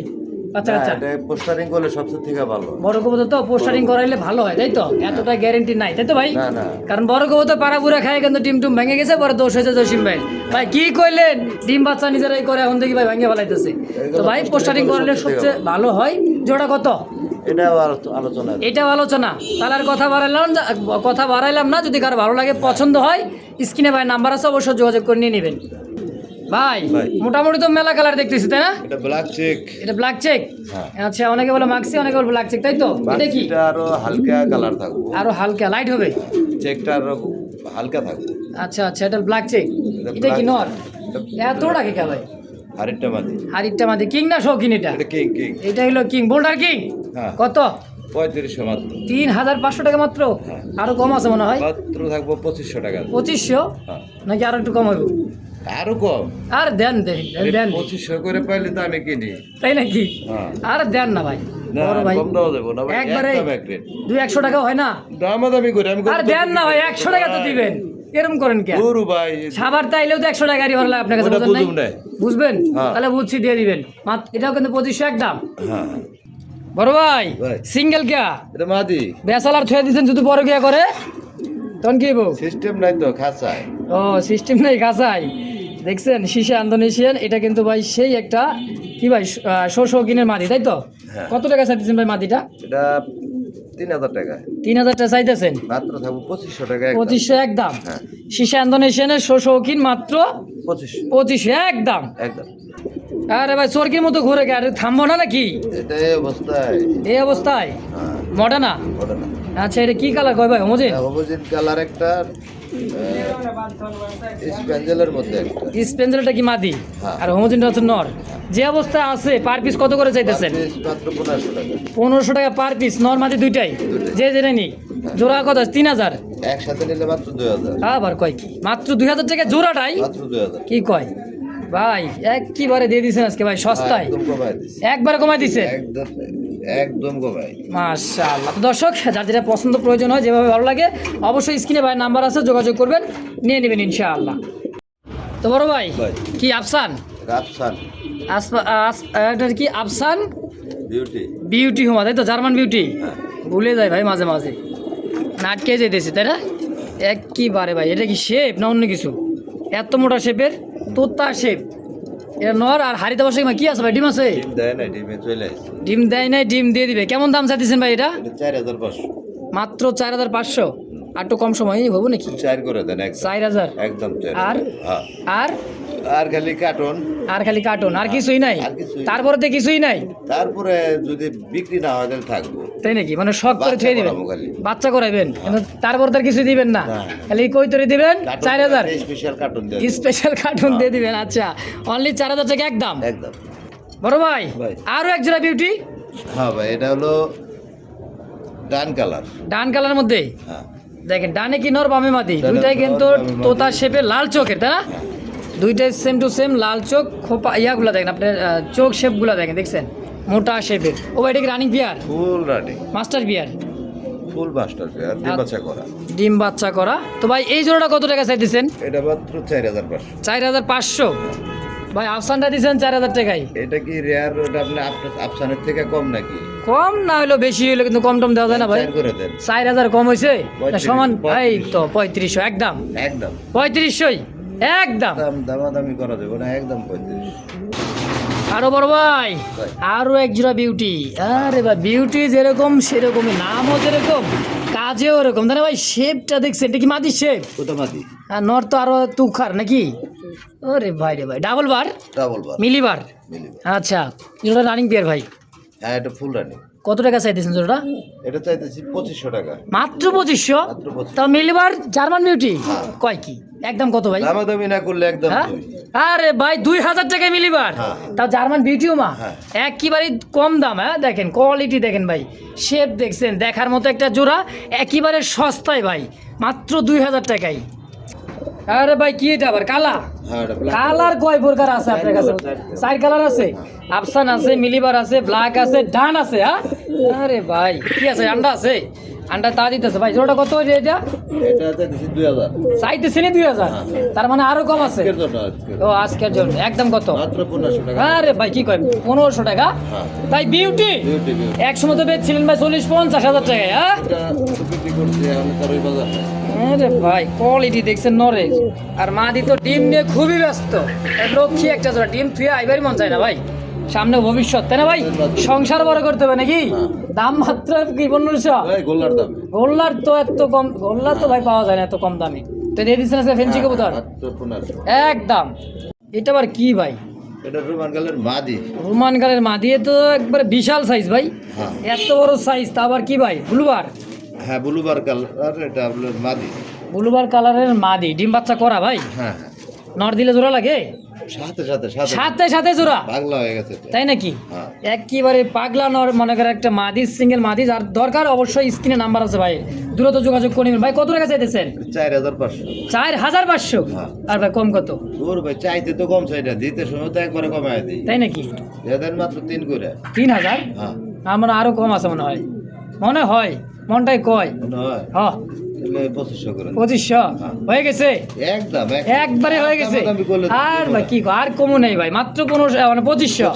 [SPEAKER 1] বাচ্চা কাচ্চা
[SPEAKER 2] পোস্টারিং করলে সবচেয়ে থেকে ভালো।
[SPEAKER 1] বড় কবুতর তো পোস্টারিং করাইলে ভালো হয় তাই তো? এতটা গ্যারেন্টি নাই তাই তো ভাই? কারণ বড় কবুতর পাড়া খায় কিন্তু ডিম টুম ভেঙে গেছে পরে দোষ হয়েছে জসিম ভাই। ভাই কি কইলেন? ডিম বাচ্চা নিজেরাই করে এখন দেখি ভাই ভেঙে ফেলাইতেছে। তো ভাই পোস্টারিং করলে সবচেয়ে ভালো। হয় জোড়া কত?
[SPEAKER 2] এটাও আলোচনা।
[SPEAKER 1] এটাও আলোচনা। তাহলে আর কথা বাড়াইলাম কথা বাড়াইলাম না যদি কারও ভালো লাগে পছন্দ হয় স্ক্রিনে ভাই নাম্বার আছে অবশ্যই যোগাযোগ করে নিয়ে নেবেন। ভাই। মোটামুটি তো মেলা কালার দেখতেছি তাই না?
[SPEAKER 2] এটা ব্ল্যাক চেক
[SPEAKER 1] এটা ব্ল্যাক চেক। আচ্ছা অনেকে বলে মাক্সি অনেকে বলে ব্ল্যাক চেক তাই তো? এটা কি?
[SPEAKER 2] এটা আরও হালকা কালার থাকব।
[SPEAKER 1] আরও হালকা লাইট হবে?
[SPEAKER 2] চেকটা আরও হালকা থাকব।
[SPEAKER 1] আচ্ছা আচ্ছা এটা ব্ল্যাক চেক
[SPEAKER 2] এটা
[SPEAKER 1] কি নর?
[SPEAKER 2] এটা-
[SPEAKER 1] এত রাখে কে ভাই
[SPEAKER 2] আরেকটা মাদি
[SPEAKER 1] হারিটা মাঝে কিং না শৌখিন এটা?
[SPEAKER 2] এটা কিং কিং।
[SPEAKER 1] এটা হলো কিং। Boulder king?
[SPEAKER 2] হ্যাঁ।
[SPEAKER 1] কত?
[SPEAKER 2] পঁয়ত্রিশশো মাত্র।
[SPEAKER 1] তিন হাজার পাঁচশো টাকা মাত্র?
[SPEAKER 2] হ্যাঁ।
[SPEAKER 1] আরও কম আছে মনে হয়?
[SPEAKER 2] মাত্র থাকব পঁচিশশো টাকা।
[SPEAKER 1] পঁচিশশো?
[SPEAKER 2] হ্যাঁ।
[SPEAKER 1] নাকি আরও একটু কম হবে
[SPEAKER 2] আরও কম।
[SPEAKER 1] আর দেন দেন
[SPEAKER 2] পঁচিশশো করে পাইলে তো আমি কিনি।
[SPEAKER 1] তাই নাকি?
[SPEAKER 2] হ্যাঁ।
[SPEAKER 1] আর দেন না ভাই
[SPEAKER 2] না
[SPEAKER 1] বড় ভাই।
[SPEAKER 2] কম দেওয়া যাব না ভাই
[SPEAKER 1] একবারে
[SPEAKER 2] একদম এক রেট
[SPEAKER 1] দুই একশো টাকা হয় না?
[SPEAKER 2] দামাদামি করে আমি
[SPEAKER 1] আর দেন না ভাই একশো টাকা তো দিবেন। এরকম করেন কে
[SPEAKER 2] গরু ভাই।
[SPEAKER 1] সাবার তাইলেও তো একশো টাকা গাড়ি ভাড়া আপনার কাছে
[SPEAKER 2] ওটা
[SPEAKER 1] বুঝেন নাই?
[SPEAKER 2] বুঝুম নাই।
[SPEAKER 1] বুঝবেন। তাহলে বুঝছি দিয়ে দিবেন। এটাও কিন্তু পঁচিশশো এক দাম
[SPEAKER 2] হ্যাঁ।
[SPEAKER 1] বড় ভাই। সিঙ্গেল কিয়া
[SPEAKER 2] এটা মাদি।
[SPEAKER 1] বেসালার যদি বড় কিয়া করে তখন কি
[SPEAKER 2] সিস্টেম নাই তো খাঁচায়।
[SPEAKER 1] ও সিস্টেম নেই কাঁচাই দেখছেন? শীষে ইন্দোনেশিয়ান এটা কিন্তু ভাই সেই একটা কি ভাই শো শৌকিনের মাদি তাই তো?
[SPEAKER 2] হ্যাঁ।
[SPEAKER 1] কত টাকা চাইতেছেন ভাই মাদিটা?
[SPEAKER 2] এটা তিন হাজার টাকা।
[SPEAKER 1] তিন হাজার টাকা চাইতেছেন?
[SPEAKER 2] মাত্র থাকব পঁচিশশো টাকা একদম।
[SPEAKER 1] পঁচিশশো এক দাম
[SPEAKER 2] হ্যাঁ।
[SPEAKER 1] শীষে মাত্র
[SPEAKER 2] পঁচিশশো।
[SPEAKER 1] পঁচিশশো এক দাম
[SPEAKER 2] একদম।
[SPEAKER 1] আরে ভাই চরকির মতো ঘুরে গে আরে থামবো না নাকি?
[SPEAKER 2] এই অবস্থায়।
[SPEAKER 1] এই অবস্থায়?
[SPEAKER 2] হ্যাঁ।
[SPEAKER 1] আচ্ছা এটা কি কালার? কয় ভাই হোমোজেন
[SPEAKER 2] হোমোজিন কালার একটা স্প্যাঞ্জেলের মধ্যে একটা।
[SPEAKER 1] কি মাদি?
[SPEAKER 2] হ্যাঁ।
[SPEAKER 1] আর হোমোজেনটা হচ্ছে নর। যে অবস্থায় আছে পার পিস কত করে চাইতেছেন?
[SPEAKER 2] পনেরোশো টাকা।
[SPEAKER 1] পার পিস নর মাদি দুইটাই। যে যেটা নিক জোড়া কত তিন হাজার।
[SPEAKER 2] একসাথে নিলে মাত্র দুই হাজার।
[SPEAKER 1] আবার কয় কি? মাত্র দুই হাজার টাকা জোড়াটাই?
[SPEAKER 2] মাত্র দুই হাজার।
[SPEAKER 1] কি কয়? ভাই একবারে দিয়ে দিছেন আজকে ভাই সস্তায়। একবারে কমাই দিছে।
[SPEAKER 2] একদম একদম কমাই
[SPEAKER 1] মাশাআল্লাহ। তো দর্শক যার যেটা পছন্দ প্রয়োজন হয় যেভাবে ভালো লাগে অবশ্যই স্ক্রিনে ভাই নাম্বার আছে যোগাযোগ করবেন নিয়ে নেবেন ইনশাআল্লাহ। তো বড় ভাই
[SPEAKER 2] ভাই।
[SPEAKER 1] কি আফসান? আস- এটার কি আফসান?
[SPEAKER 2] বিউটি।
[SPEAKER 1] বিউটি হোমা তাই তো? German beauty?
[SPEAKER 2] হ্যাঁ।
[SPEAKER 1] ভুলে যায় ভাই মাঝে মাঝে। নাটকে যেতেছি তাই না? একবারে ভাই এটা কি শেপ না অন্য কিছু? এত মোটা শেপের তোতা শেপ এটা নর আর হাড়িতে বসে কি আছে ভাই? ডিম আছে?
[SPEAKER 2] ডিম দেয় না ডিমে চলে
[SPEAKER 1] ডিম দেয় নাই ডিম দিয়ে দিবে। কেমন দাম চাইতেছেন ভাই এটা?
[SPEAKER 2] এটা চার হাজার পাঁচশো।
[SPEAKER 1] মাত্র চার হাজার পাঁচশো? আর একটু কম সময় হব নাকি?
[SPEAKER 2] চার করে দেন
[SPEAKER 1] চার হাজার?
[SPEAKER 2] একদম
[SPEAKER 1] আর?
[SPEAKER 2] হ্যাঁ।
[SPEAKER 1] আর?
[SPEAKER 2] আর খালি কার্টন
[SPEAKER 1] আর খালি কার্টুন আর কিছুই নাই।
[SPEAKER 2] আর কিছুই নাই।
[SPEAKER 1] তারপরে তো কিছুই নাই।
[SPEAKER 2] তারপরে যদি বিক্রি না হয় তাহলে থাকব।
[SPEAKER 1] তাই নাকি? মানে শখ করে
[SPEAKER 2] বাচ্চা
[SPEAKER 1] দিবেন? বাচ্চা করাইবেন? কিন্তু তারপর তার কিছু দিবেন না।
[SPEAKER 2] না।
[SPEAKER 1] খালি কই তরি দিবেন? চার হাজার।
[SPEAKER 2] স্পেশাল কার্টন
[SPEAKER 1] স্পেশাল কার্টুন দিয়ে দিবেন আচ্ছা। অনলি চার হাজার টাকা একদম?
[SPEAKER 2] একদম।
[SPEAKER 1] বড় ভাই। আরও এক জোড়া বিউটি
[SPEAKER 2] হ্যাঁ ভাই এটা হলো ডান কালার।
[SPEAKER 1] ডান কালার মধ্যে?
[SPEAKER 2] হ্যাঁ।
[SPEAKER 1] দেখেন ডানে কি নর বামে মাদি? দুইটাই কিন্তু। তোতা শেপের লাল চোখের তাই না? দুইটাই সেম টু সেম লাল চোখ খোপা ইয়াগুলো দেখেন আপনার চোখ শেপগুলো দেখেন দেখছেন? মোটা শেপের ও ভাই এটা কি রানিং বিয়ার
[SPEAKER 2] ফুল রানিং
[SPEAKER 1] মাস্টার বিয়ার
[SPEAKER 2] ফুল মাস্টার পেয়ার ডিম বাচ্চা করা।
[SPEAKER 1] ডিম বাচ্চা করা। তো ভাই এই জোড়াটা কত টাকা চাইতেছেন?
[SPEAKER 2] এটা মাত্র চার হাজার পাঁচশো।
[SPEAKER 1] চার হাজার পাঁচশো? ভাই আফসানটা দিচ্ছেন চার হাজার টাকায়।
[SPEAKER 2] এটা কি রেয়ার ওটা আপনি আপনার আফসানের থেকে কম নাকি?
[SPEAKER 1] কম না হলেও বেশি হইল কিন্তু কম টম দেওয়া যায় না ভাই।
[SPEAKER 2] করে দেন।
[SPEAKER 1] চার হাজার কম হয়েছে সমান
[SPEAKER 2] ভাই
[SPEAKER 1] তো পঁয়ত্রিশশো একদম।
[SPEAKER 2] একদম।
[SPEAKER 1] পঁয়ত্রিশশোই? একদম।
[SPEAKER 2] দাম দামাদামি করা যাবে না একদম পঁয়ত্রিশ।
[SPEAKER 1] আরও বড় ভাই। আরও এক জোড়া বিউটি আরে ভাই বিউটি যেরকম সেরকমই নামও যেরকম কাজেও ওরকম। তাহলে ভাই শেপটা দেখছেন এটা কি মাদি শেপ
[SPEAKER 2] কোথা মাদি
[SPEAKER 1] আর নর তো আরও তুখার নাকি? ওরে ভাই রে ভাই ডাবল বার
[SPEAKER 2] ডাবল বার
[SPEAKER 1] মিলিবার
[SPEAKER 2] মিলিবে
[SPEAKER 1] আচ্ছা জোড়া রানিং পেয়ার ভাই?
[SPEAKER 2] হ্যাঁ এটা ফুল রানিং
[SPEAKER 1] কত টাকা চাইতেছেন জোড়াটা?
[SPEAKER 2] এটা চাইতেছি পঁচিশশো টাকা।
[SPEAKER 1] মাত্র পঁচিশশো? তাও মিলিবার জার্মান বিউটি
[SPEAKER 2] হ্যাঁ।
[SPEAKER 1] কয় কি? একদম কত ভাই?
[SPEAKER 2] দামাদামি না করলে একদম
[SPEAKER 1] হ্যাঁ? আরে ভাই দুই হাজার টাকায় মিলিবার?
[SPEAKER 2] হ্যাঁ।
[SPEAKER 1] তাও জার্মান বিউটিও মা।
[SPEAKER 2] হ্যাঁ।
[SPEAKER 1] একেবারে কম দাম হ্যাঁ? দেখেন কোয়ালিটি দেখেন ভাই। শেপ দেখছেন দেখার মতো একটা জোড়া একেবারে সস্তায় ভাই। মাত্র দুই হাজার টাকায়। আরে ভাই কি এটা আবার? কালা?
[SPEAKER 2] হ্যাঁ
[SPEAKER 1] কালার কয় প্রকার আছে আপনার কাছে? চার কালার আছে? আফসান আছে মিলিবার আছে ব্ল্যাক আছে ডান আছে হ্যাঁ? আরে ভাই কি আছে? আন্ডা আছে? আন্ডা তা দিতেছে। ভাই জোড়াটা কত হয়েছে এটা?
[SPEAKER 2] চাইতেছি
[SPEAKER 1] না দুই হাজার। তার মানে আরও কম আছে? ও আজকের জন্য। একদম কত? আরে ভাই কি কয়? পনেরোশো টাকা?
[SPEAKER 2] হ্যাঁ।
[SPEAKER 1] তাই বিউটি
[SPEAKER 2] বিউটি
[SPEAKER 1] এক সময় তো বেচছিলেন ভাই চল্লিশ পঞ্চাশ হাজার টাকায় হ্যাঁ। আরে ভাই কোয়ালিটি দেখছেন নরের আর মাদি তো ডিম নিয়ে খুবই ব্যস্ত। লক্ষ্মী একটা জোড়া ডিম থুয়ে আইবারই মন চায় না ভাই। সামনে ভবিষ্যৎ তাই না ভাই? সংসার বড় করতে হবে নাকি? দাম মাত্র কি পনেরোশো?
[SPEAKER 2] গোল্লার দামে।
[SPEAKER 1] গোল্লার তো এত কম গোল্লার তো ভাই পাওয়া যায় না এত কম দামে। তো দিয়ে দিচ্ছেন আজকে ফেন্সি কবুতর? একদম। এটা আবার কি ভাই?
[SPEAKER 2] এটা রোমান গালের মাদি।
[SPEAKER 1] রোমান গালের মা দিয়ে তো একবারে বিশাল সাইজ ভাই।
[SPEAKER 2] হ্যাঁ।
[SPEAKER 1] এত বড় সাইজ তা আবার কি ভাই? ব্লুবার?
[SPEAKER 2] হ্যাঁ ব্লুবার কালার এটা মাদি।
[SPEAKER 1] ব্লুবার কালারের মাদি। ডিম বাচ্চা করা ভাই?
[SPEAKER 2] হ্যাঁ হ্যাঁ।
[SPEAKER 1] নর দিলে জোড়া লাগে?
[SPEAKER 2] সাথে সাথে সাথে।
[SPEAKER 1] সাথে সাথে জোড়া।
[SPEAKER 2] পাগলা হয়ে গেছে
[SPEAKER 1] তাই নাকি?
[SPEAKER 2] হ্যাঁ।
[SPEAKER 1] একেবারে পাগলা নর মনে করে একটা মাদি সিঙ্গেল মাদি যার দরকার অবশ্যই স্ক্রিনে নাম্বার আছে ভাই। দ্রুত যোগাযোগ করে নেবেন। ভাই কত টাকা চাইতেছেন?
[SPEAKER 2] চার হাজার পাঁচশো।
[SPEAKER 1] চার হাজার পাঁচশো?
[SPEAKER 2] হ্যাঁ।
[SPEAKER 1] আর ভাই কম কত?
[SPEAKER 2] ভাই চাইতে তো কম চাইটা দিতে সময় তো একবারে কমায় দিই।
[SPEAKER 1] তাই নাকি?
[SPEAKER 2] এদের মাত্র তিন করে।
[SPEAKER 1] তিন হাজার?
[SPEAKER 2] হ্যাঁ।
[SPEAKER 1] আমার আরও কম আছে মনে হয়। মনে হয়। মনটাই কয়।
[SPEAKER 2] পঁচিশশো
[SPEAKER 1] হয়ে গেছে? একবারে হয়ে গেছে? আর ভাই কি আর নেই ভাই মাত্র পনেরোশো মানে পঁচিশশো।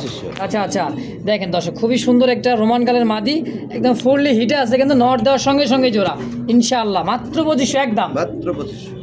[SPEAKER 1] আচ্ছা আচ্ছা। দেখেন দর্শক খুবই সুন্দর একটা রোমান কালের মাদি একদম ফুললি হিটে আছে কিন্তু নট দেওয়ার সঙ্গে সঙ্গে জোড়া। ইনশাআল্লাহ মাত্র পঁচিশশো একদম।
[SPEAKER 2] মাত্র পঁচিশশো।